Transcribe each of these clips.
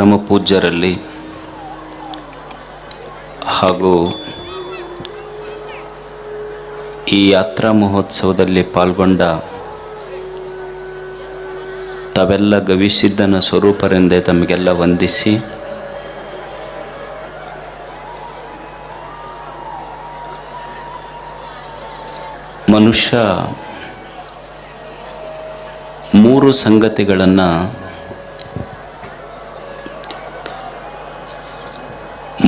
ಪರಮ ಪೂಜ್ಯರಲ್ಲಿ ಹಾಗೂ ಈ ಯಾತ್ರಾ ಮಹೋತ್ಸವದಲ್ಲಿ ಪಾಲ್ಗೊಂಡ ತಾವೆಲ್ಲ ಗವಿಸಿದ್ದನ ಸ್ವರೂಪರೆಂದೇ ತಮಗೆಲ್ಲ ವಂದಿಸಿ ಮನುಷ್ಯ ಮೂರು ಸಂಗತಿಗಳನ್ನು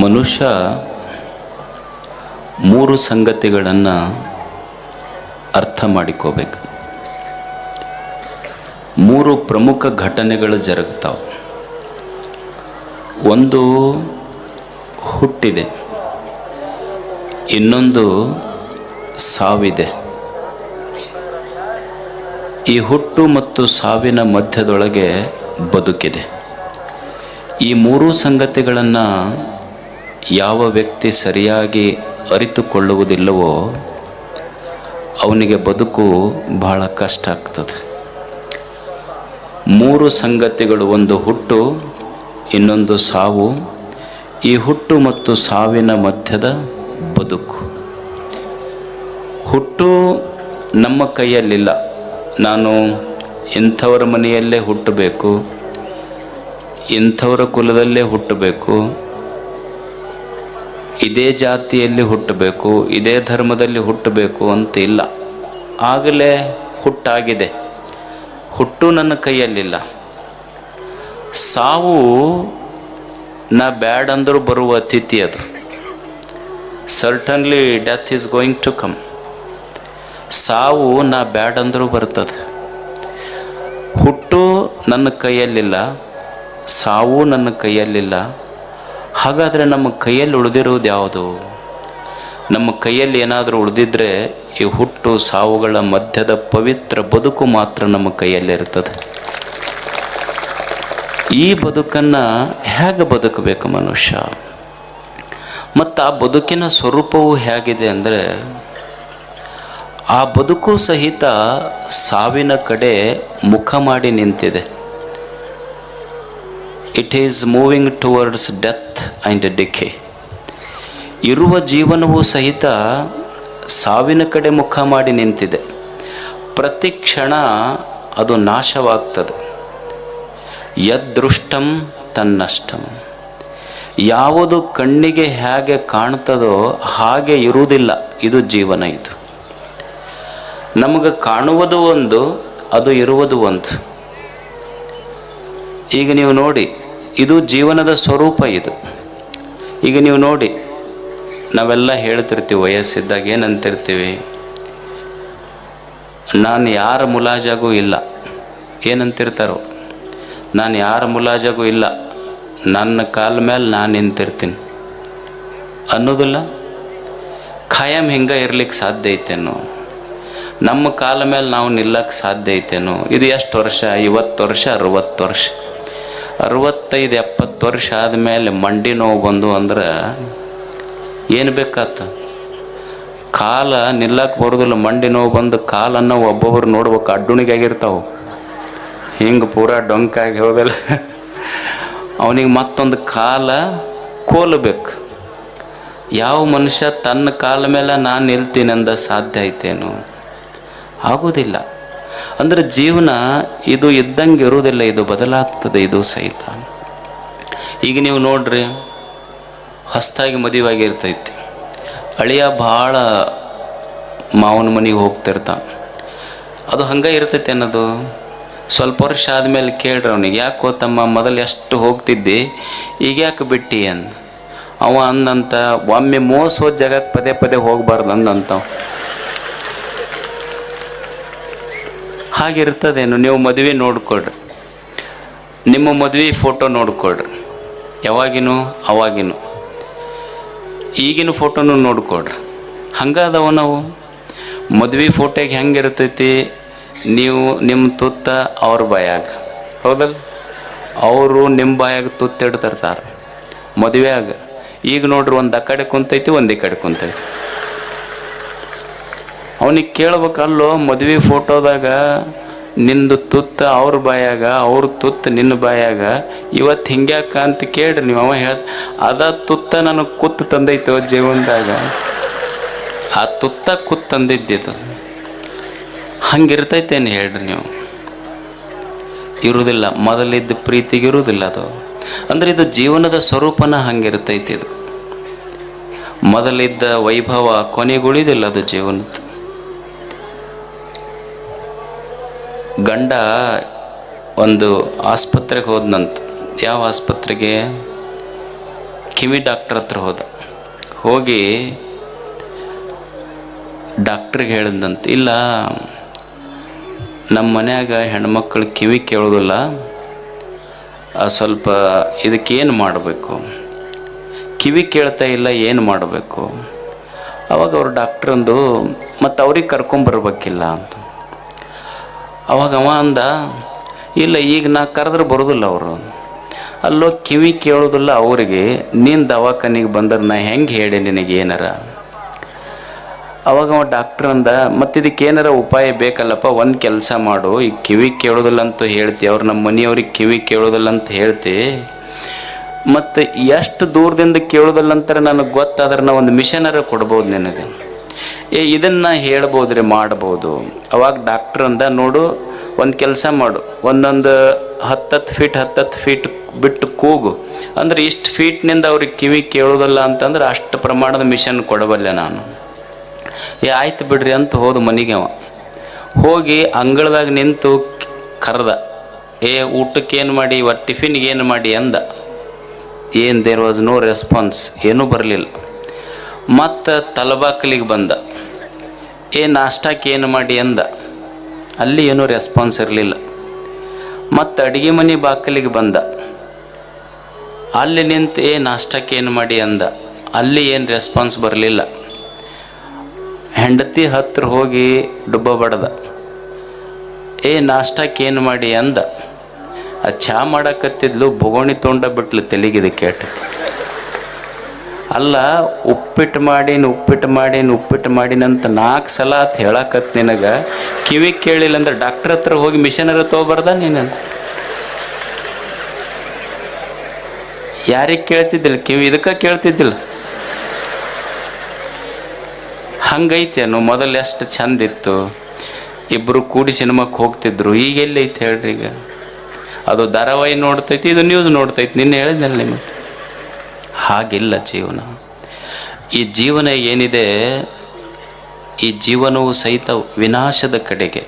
ಮನುಷ್ಯ ಮೂರು ಸಂಗತಿಗಳನ್ನು ಅರ್ಥ ಮಾಡಿಕೋಬೇಕು. ಮೂರು ಪ್ರಮುಖ ಘಟನೆಗಳು ಜರುಗ್ತಾವೆ. ಒಂದು ಹುಟ್ಟಿದೆ. ಇನ್ನೊಂದು ಸಾವಿದೆ. ಈ ಹುಟ್ಟು ಮತ್ತು ಸಾವಿನ ಮಧ್ಯದೊಳಗೆ ಬದುಕಿದೆ. ಈ ಮೂರು ಸಂಗತಿಗಳನ್ನು ಯಾವ ವ್ಯಕ್ತಿ ಸರಿಯಾಗಿ ಅರಿತುಕೊಳ್ಳುವುದಿಲ್ಲವೋ ಅವನಿಗೆ ಬದುಕು ಬಹಳ ಕಷ್ಟ ಆಗ್ತದೆ. ಮೂರು ಸಂಗತಿಗಳು, ಒಂದು ಹುಟ್ಟು, ಇನ್ನೊಂದು ಸಾವು. ಈ ಹುಟ್ಟು ಮತ್ತು ಸಾವಿನ ಮಧ್ಯದ ಬದುಕು. ಹುಟ್ಟು ನಮ್ಮ ಕೈಯಲ್ಲಿಲ್ಲ. ನಾನು ಇಂಥವರ ಮನೆಯಲ್ಲೇ ಹುಟ್ಟಬೇಕು, ಇಂಥವರ ಕುಲದಲ್ಲೇ ಹುಟ್ಟಬೇಕು. ಇದೇ ಜಾತಿಯಲ್ಲಿ ಹುಟ್ಟಬೇಕು, ಇದೇ ಧರ್ಮದಲ್ಲಿ ಹುಟ್ಟಬೇಕು ಅಂತ ಇಲ್ಲ. ಆಗಲೇ ಹುಟ್ಟಾಗಿದೆ. ಹುಟ್ಟು ನನ್ನ ಕೈಯಲ್ಲಿಲ್ಲ. ಸಾವು ನಾ ಬ್ಯಾಡ್ ಅಂದರೂ ಬರುವ ಅತಿಥಿ ಅದು. Certainly death is going to come ಸಾವು ನಾ ಬ್ಯಾಡ್ ಅಂದರೂ ಬರ್ತದೆ. ಹುಟ್ಟು ನನ್ನ ಕೈಯಲ್ಲಿಲ್ಲ, ಸಾವು ನನ್ನ ಕೈಯಲ್ಲಿಲ್ಲ ಹಾಗಾದರೆ ನಮ್ಮ ಕೈಯಲ್ಲಿ ಉಳಿದಿರುವುದು ಯಾವುದು? ನಮ್ಮ ಕೈಯಲ್ಲಿ ಏನಾದರೂ ಉಳಿದಿದ್ದರೆ ಈ ಹುಟ್ಟು ಸಾವುಗಳ ಮಧ್ಯದ ಪವಿತ್ರ ಬದುಕು ಮಾತ್ರ ನಮ್ಮ ಕೈಯಲ್ಲಿರ್ತದೆ ಈ ಬದುಕನ್ನು ಹೇಗೆ ಬದುಕಬೇಕು ಮನುಷ್ಯ? ಮತ್ತು ಆ ಬದುಕಿನ ಸ್ವರೂಪವು ಹೇಗಿದೆ ಅಂದರೆ, ಆ ಬದುಕು ಸಹಿತ ಸಾವಿನ ಕಡೆ ಮುಖ ಮಾಡಿ ನಿಂತಿದೆ. It is moving towards death and decay ಇರುವ ಜೀವನವು ಸಹಿತ ಸಾವಿನ ಕಡೆ ಮುಖ ಮಾಡಿ ನಿಂತಿದೆ. ಪ್ರತಿ ಕ್ಷಣ ಅದು ನಾಶವಾಗ್ತದೆ. ಯದೃಷ್ಟಂ ತನ್ನಷ್ಟಂ. ಯಾವುದು ಕಣ್ಣಿಗೆ ಹೇಗೆ ಕಾಣ್ತದೋ ಹಾಗೆ ಇರುವುದಿಲ್ಲ. ಇದು ಜೀವನ ಇದು. ನಮಗೆ ಕಾಣುವುದು ಒಂದು, ಅದು ಇರುವುದು ಒಂದು. ಈಗ ನೀವು ನೋಡಿ ಇದು ಜೀವನದ ಸ್ವರೂಪ ಇದು. ಈಗ ನೀವು ನೋಡಿ, ನಾವೆಲ್ಲ ಹೇಳ್ತಿರ್ತೀವಿ, ವಯಸ್ಸಿದ್ದಾಗ ಏನಂತಿರ್ತೀವಿ. ನಾನು ಯಾರ ಮುಲಾಜಾಗೂ ಇಲ್ಲ. ಏನಂತಿರ್ತಾರೋ. ನಾನು ಯಾರ ಮುಲಾಜಾಗೂ ಇಲ್ಲ. ನನ್ನ ಕಾಲ ಮೇಲೆ ನಾನು ನಿಂತಿರ್ತೀನಿ. ಅನ್ನೋದಿಲ್ಲ. ಖಾಯಂ ಹಿಂಗೆ ಇರ್ಲಿಕ್ಕೆ ಸಾಧ್ಯ ಐತೇನೋ. ನಮ್ಮ ಕಾಲ ಮೇಲೆ ನಾವು ನಿಲ್ಲಕ್ಕೆ ಸಾಧ್ಯ ಐತೇನೋ. ಇದು ಎಷ್ಟು ವರ್ಷ? ಐವತ್ತು ವರ್ಷ, ಅರುವತ್ತು ವರ್ಷ? ಅರುವತ್ತೈದು ಎಪ್ಪತ್ತು ವರ್ಷ ಆದಮೇಲೆ ಮಂಡಿ ನೋವು ಬಂದು ಅಂದ್ರೆ ಏನು ಬೇಕಾತ? ಕಾಲ ನಿಲ್ಲಕ್ಕೆ ಬರೋದಿಲ್ಲ, ಮಂಡಿ ನೋವು ಬಂದು ಕಾಲನ್ನು ಒಬ್ಬೊಬ್ರು ನೋಡ್ಬೇಕು ಅಡ್ಡುಣಿಗೆ ಆಗಿರ್ತಾವೆ ಹಿಂಗೆ ಪೂರಾ ಡೊಂಕಾಗಿ ಹೋಗಲ್ಲ. ಅವನಿಗೆ ಮತ್ತೊಂದು ಕಾಲ ಕೋಲಬೇಕು. ಯಾವ ಮನುಷ್ಯ ತನ್ನ ಕಾಲ ಮೇಲೆ ನಾನು ನಿಲ್ತೀನಿ ಅಂದ ಸಾಧ್ಯ ಐತೇನು? ಆಗೋದಿಲ್ಲ. ಅಂದರೆ ಜೀವನ ಇದು ಇದ್ದಂಗೆ ಇರುವುದಿಲ್ಲ, ಇದು ಬದಲಾಗ್ತದೆ, ಇದು ಸಹಿತ. ಈಗ ನೀವು ನೋಡ್ರಿ ಹೊಸ್ದಾಗಿ ಮದುವೆಯಾಗಿರ್ತೈತಿ ಅಳಿಯ ಭಾಳ ಮಾವನ ಮನೆಗೆ ಹೋಗ್ತಿರ್ತಾನೆ ಅದು ಹಂಗೆ ಇರ್ತೈತಿ ಅನ್ನೋದು ಸ್ವಲ್ಪ ವರ್ಷ ಆದಮೇಲೆ ಕೇಳ್ರಿ ಅವನಿಗೆ, ಯಾಕೋ ತಮ್ಮ ಮೊದಲು ಎಷ್ಟು ಹೋಗ್ತಿದ್ದಿ, ಈಗ ಯಾಕೆ ಬಿಟ್ಟಿ? ಅಂದ. ಅವ ಅಂದಂತ, ಒಮ್ಮೆ ಮೋಸ ಹೋದ ಜಾಗಕ್ಕೆ ಪದೇ ಪದೇ ಹೋಗ್ಬಾರ್ದು ಅಂದಂತ ಹಾಗಿರ್ತದೇನು, ನೀವು ಮದುವೆ ನೋಡ್ಕೊಳ್ರಿ. ನಿಮ್ಮ ಮದುವೆ ಫೋಟೋ ನೋಡ್ಕೊಳ್ರಿ. ಯಾವಾಗಿನೂ, ಅವಾಗಿನೂ. ಈಗಿನ ಫೋಟೋನು ನೋಡ್ಕೊಳ್ರಿ. ಹಂಗದವ ನಾವು. ಮದುವೆ ಫೋಟೋಗೆ ಹೆಂಗೆ ಇರ್ತೈತಿ ನೀವು ನಿಮ್ಮ ತುತ್ತ ಅವ್ರ ಬಾಯಾಗ. ಹೌದಲ್ಲ? ಅವರು ನಿಮ್ಮ ಬಾಯಾಗ ತುತ್ತಿಡ್ತಿರ್ತಾರೆ ಮದುವೆಯಾಗ. ಈಗ ನೋಡ್ರಿ ಒಂದು ಆ ಕಡೆ ಕುಂತೈತಿ, ಒಂದು ಕಡೆ ಕುಂತೈತಿ. ಅವನಿಗೆ ಕೇಳ್ಬೇಕಲ್ಲೋ ಮದುವೆ ಫೋಟೋದಾಗ ನಿಂದು ತುತ್ತ ಅವ್ರ ಬಾಯಾಗ, ಅವ್ರ ತುತ್ತ ನಿನ್ನ ಬಾಯಾಗ. ಇವತ್ತು ಹಿಂಗ್ಯಾಕ ಅಂತ ಕೇಳ್ರಿ ನೀವು, ಅವ ಹೇಳ, ಅದ ತುತ್ತ ನನಗೆ ಕುತ್ತು ತಂದೈತೋ ಜೀವನದಾಗ. ಆ ತುತ್ತ ಕುತ್ತು ತಂದಿದ್ದಿತ್ತು ಹಂಗಿರ್ತೈತೇನು ಹೇಳ್ರಿ ನೀವು? ಇರುವುದಿಲ್ಲ ಮೊದಲಿದ್ದ ಪ್ರೀತಿಗೆ ಇರುವುದಿಲ್ಲ ಅದು. ಅಂದ್ರೆ ಇದು ಜೀವನದ ಸ್ವರೂಪನ ಹಂಗಿರ್ತೈತಿ ಇದು ಮೊದಲಿದ್ದ ವೈಭವ ಕೊನೆಗುಳಿದಿಲ್ಲ ಅದು ಜೀವನದ ಗಂಡ ಒಂದು ಆಸ್ಪತ್ರೆಗೆ ಹೋದ್ನಂತ. ಯಾವ ಆಸ್ಪತ್ರೆಗೆ? ಕಿವಿ ಡಾಕ್ಟರ್ ಹತ್ರ ಹೋದ. ಹೋಗಿ ಡಾಕ್ಟ್ರಿಗೆ ಹೇಳಿದಂತ ಇಲ್ಲ, ನಮ್ಮ ಮನ್ಯಾಗ ಹೆಣ್ಮಕ್ಳು ಕಿವಿ ಕೇಳೋದಿಲ್ಲ. ಸ್ವಲ್ಪ ಇದಕ್ಕೇನು ಮಾಡಬೇಕು? ಕಿವಿ ಕೇಳ್ತಾ ಇಲ್ಲ, ಏನು ಮಾಡಬೇಕು? ಅವಾಗ ಅವ್ರು ಡಾಕ್ಟ್ರಂದು ಮತ್ತು ಅವ್ರಿಗೆ ಕರ್ಕೊಂಬರ್ಬೇಕಿಲ್ಲ ಅಂತ. ಅವಾಗ ಅವ ಅಂದ, ಇಲ್ಲ, ಈಗ ನಾ ಕರೆದ್ರೆ ಬರೋದಿಲ್ಲ ಅವರು. ಅಲ್ಲೋ ಕಿವಿ ಕೇಳೋದಿಲ್ಲ ಅವರಿಗೆ, ನೀನು ದವಾಖಾನಿಗೆ ಬಂದ್ರೆ ನಾ ಹೆಂಗೆ ಹೇಳಿ ನಿನಗೆ ಏನಾರ? ಅವಾಗ ಅವ ಡಾಕ್ಟ್ರ್ ಅಂದ, ಮತ್ತು ಇದಕ್ಕೆ ಏನಾರ ಉಪಾಯ ಬೇಕಲ್ಲಪ್ಪ, ಒಂದು ಕೆಲಸ ಮಾಡು. ಈಗ ಕಿವಿ ಕೇಳೋದಿಲ್ಲ ಅಂತ ಹೇಳ್ತಿ, ಅವ್ರು ನಮ್ಮ ಮನೆಯವ್ರಿಗೆ ಕಿವಿ ಕೇಳೋದಿಲ್ಲ ಅಂತ ಹೇಳ್ತಿ. ಮತ್ತು ಎಷ್ಟು ದೂರದಿಂದ ಕೇಳೋದಿಲ್ಲ ಅಂತಾರೆ ನನಗೆ ಗೊತ್ತಾದ್ರೆ ನಾ ಒಂದು ಮಿಷನರ ಕೊಡ್ಬೋದು ನಿನಗೆ. ಏ, ಇದನ್ನು ಹೇಳ್ಬೋದ್ರಿ, ಮಾಡ್ಬೋದು. ಅವಾಗ ಡಾಕ್ಟ್ರ್ ಅಂದ, ನೋಡು, ಒಂದು ಕೆಲಸ ಮಾಡು. ಒಂದೊಂದು ಹತ್ತತ್ತು ಫೀಟ್ ಹತ್ತತ್ತು ಫೀಟ್ ಬಿಟ್ಟು ಕೂಗು. ಅಂದ್ರೆ ಇಷ್ಟು ಫೀಟ್ನಿಂದ ಅವ್ರಿಗೆ ಕಿವಿ ಕೇಳೋದಲ್ಲ ಅಂತಂದ್ರೆ ಅಷ್ಟು ಪ್ರಮಾಣದ ಮಿಷನ್ ಕೊಡಬಲ್ಲೆ ನಾನು. ಏ, ಆಯ್ತು ಬಿಡ್ರಿ ಅಂತ ಹೋದ ಮನೆಗೆ ಅವ. ಹೋಗಿ ಅಂಗಳದಾಗ ನಿಂತು ಕರೆದ. ಏ, ಊಟಕ್ಕೆ ಏನು ಮಾಡಿ ಇವತ್ತು ಟಿಫಿನ್ಗೆ ಏನು ಮಾಡಿ ಅಂದ. ಏನು ದೇರ್ ವಾಸ್ ನೋ ರೆಸ್ಪಾನ್ಸ್ ಏನೂ ಬರಲಿಲ್ಲ. ಮತ್ತು ತಲಬಾಕಲಿಗೆ ಬಂದ. ಏ ನಾಷ್ಟಕ್ಕೆ ಏನು ಮಾಡಿ ಅಂದ. ಅಲ್ಲಿ ಏನೂ ರೆಸ್ಪಾನ್ಸ್ ಇರಲಿಲ್ಲ. ಮತ್ತು ಅಡುಗೆ ಮನೆ ಬಾಕಲಿಗೆ ಬಂದ. ಅಲ್ಲಿ ನಿಂತು ಏ ನಾಷ್ಟಕ್ಕೆ ಏನು ಮಾಡಿ ಅಂದ. ಅಲ್ಲಿ ಏನು ರೆಸ್ಪಾನ್ಸ್ ಬರಲಿಲ್ಲ. ಹೆಂಡತಿ ಹತ್ರ ಹೋಗಿ ಡುಬ್ಬ ಬಡ್ದ. ಏ ನಾಷ್ಟಕ್ಕೆ ಏನು ಮಾಡಿ ಅಂದ. ಆ ಚಹಾ ಮಾಡಕತ್ತಿದ್ಲು, ಬೊಗೋಣಿ ತೊಂಡ ಬಿಟ್ಲು, ತೆಲಿಗಿದೆ ಕೇಟ ಅಲ್ಲ ಉಪ್ಪಿಟ್ಟು ಮಾಡೀನಿ ಉಪ್ಪಿಟ್ಟು ಮಾಡೀನಿ ಉಪ್ಪಿಟ್ಟು ಮಾಡೀನಂತ ನಾಲ್ಕು ಸಲ ಅಂತ ಹೇಳಕತ್ ನಿನಗೆ. ಕಿವಿ ಕೇಳಿಲ್ಲ ಅಂದ್ರೆ ಡಾಕ್ಟ್ರ್ ಹತ್ರ ಹೋಗಿ ಮಿಷನರ ತೊಗೊಬಾರ್ದ ನೀನು ಯಾರಿಗೆ ಕೇಳ್ತಿದ್ದಿಲ್ಲ? ಕಿವಿ ಇದಕ್ಕೆ ಕೇಳ್ತಿದ್ದಿಲ್ಲ? ಹಂಗೈತೇನು ಮೊದಲು ಎಷ್ಟು ಚಂದ ಇತ್ತು. ಇಬ್ಬರು ಕೂಡಿ ಸಿನಿಮಾಕ್ಕೆ ಹೋಗ್ತಿದ್ರು. ಈಗ ಎಲ್ಲೈತೆ ಹೇಳ್ರಿ ಈಗ? ಅದು ಧಾರಾವಾಹಿ ನೋಡ್ತೈತಿ, ಇದು ನ್ಯೂಸ್ ನೋಡ್ತೈತಿ. ನಿನ್ನೆ ಹೇಳಿದ್ನಲ್ಲ ನಿಮಗೆ? ಹಾಗಿಲ್ಲ ಜೀವನ. ಈ ಜೀವನ ಏನಿದೆ? ಈ ಜೀವನವು ಸಹಿತ ವಿನಾಶದ ಕಡೆಗೆ,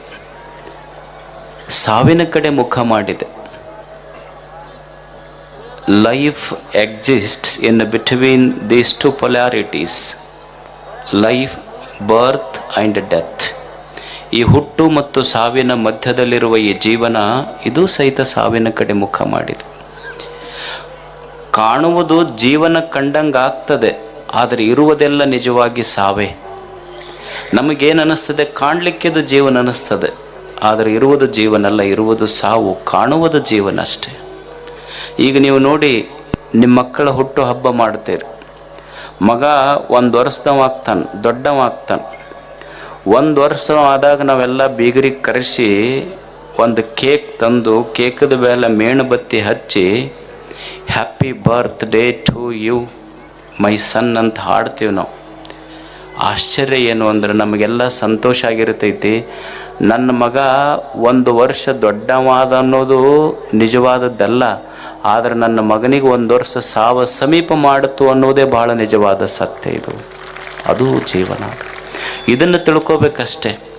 ಸಾವಿನ ಕಡೆ ಮುಖ ಮಾಡಿದೆ. Life exists in between these two polarities life birth and death ಈ ಹುಟ್ಟು ಮತ್ತು ಸಾವಿನ ಮಧ್ಯದಲ್ಲಿರುವ ಈ ಜೀವನ, ಇದು ಸಹಿತ ಸಾವಿನ ಕಡೆ ಮುಖ ಮಾಡಿದೆ. ಕಾಣುವುದು ಜೀವನ ಕಂಡಂಗೆ ಆಗ್ತದೆ, ಆದರೆ ಇರುವುದೆಲ್ಲ ನಿಜವಾಗಿ ಸಾವೇ. ನಮಗೇನು ಅನ್ನಿಸ್ತದೆ ಕಾಣಲಿಕ್ಕೆದು ಜೀವನ ಅನ್ನಿಸ್ತದೆ ಆದರೆ ಇರುವುದು ಜೀವನಲ್ಲ, ಇರುವುದು ಸಾವು, ಕಾಣುವುದು ಜೀವನ ಅಷ್ಟೇ. ಈಗ ನೀವು ನೋಡಿ ನಿಮ್ಮ ಮಕ್ಕಳ ಹುಟ್ಟು ಹಬ್ಬ ಮಾಡ್ತೀರಿ. ಮಗ ಒಂದು ವರ್ಷದವ ಆಗ್ತಾನೆ, ದೊಡ್ಡವ ಆಗ್ತಾನೆ. ಒಂದು ವರ್ಷ ಆದಾಗ ನಾವೆಲ್ಲ ಬೀಗರಿಗೆ ಕರೆಸಿ, ಒಂದು ಕೇಕ್ ತಂದು, ಕೇಕದ ಮೇಲೆ ಮೇಣಬತ್ತಿ ಹಚ್ಚಿ happy birthday to you my son ಅಂತ ಹಾಡ್ತೀವಿ ನಾವು. ಆಶ್ಚರ್ಯ ಏನು ಅಂದ್ರೆ ನಮಗೆಲ್ಲ ಸಂತೋಷ ಆಗಿರ್ತೈತಿ. ನನ್ನ ಮಗ ಒಂದು ವರ್ಷ ದೊಡ್ಡವಾದ ಅನ್ನೋದು ನಿಜವಾದದ್ದಲ್ಲ. ಆದರೆ ನನ್ನ ಮಗನಿಗೆ ಒಂದು ವರ್ಷ ಸಾವ ಸಮೀಪ ಮಾಡಿತು ಅನ್ನೋದೇ ಭಾಳ ನಿಜವಾದ ಸತ್ಯ ಇದು. ಅದು ಜೀವನ. ಇದನ್ನು ತಿಳ್ಕೊಬೇಕಷ್ಟೇ.